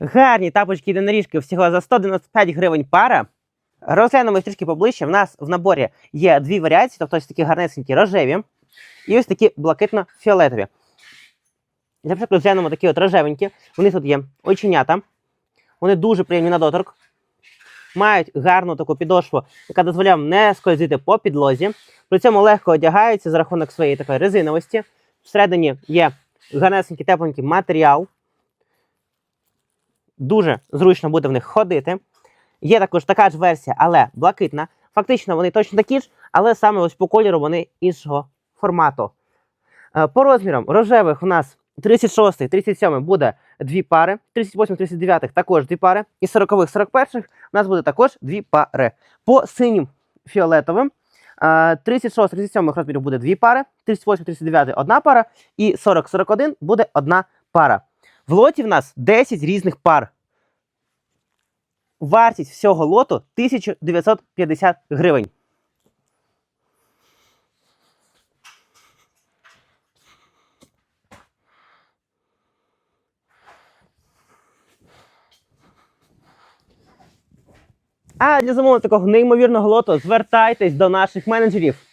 Гарні тапочки єдиноріжки всього за 195 гривень пара. Розглянемо їх трішки поближче. В нас в наборі є дві варіації, тобто ось такі гарнесенькі рожеві і ось такі блакитно-фіолетові. Початку розглянемо такі от рожевенькі. Вони тут є оченята. Вони дуже приємні на доторк. Мають гарну таку підошву, яка дозволяє не скользити по підлозі. При цьому легко одягаються за рахунок своєї такої резиновості. Всередині є гарнесенький тепленький матеріал. Дуже зручно буде в них ходити. Є також така ж версія, але блакитна. Фактично вони точно такі ж, але саме ось по кольору вони іншого формату. Е, По розмірам рожевих у нас 36, 37 буде дві пари, 38, 39 також дві пари, і 40, 41 у нас буде також дві пари. По синім фіолетовим е, 36, 37 розмірів буде дві пари, 38, 39 одна пара, і 40, 41 буде одна пара. В лоті в нас 10 різних пар. Вартість всього лоту 1950 гривень. А для замовлення такого неймовірного лоту звертайтесь до наших менеджерів.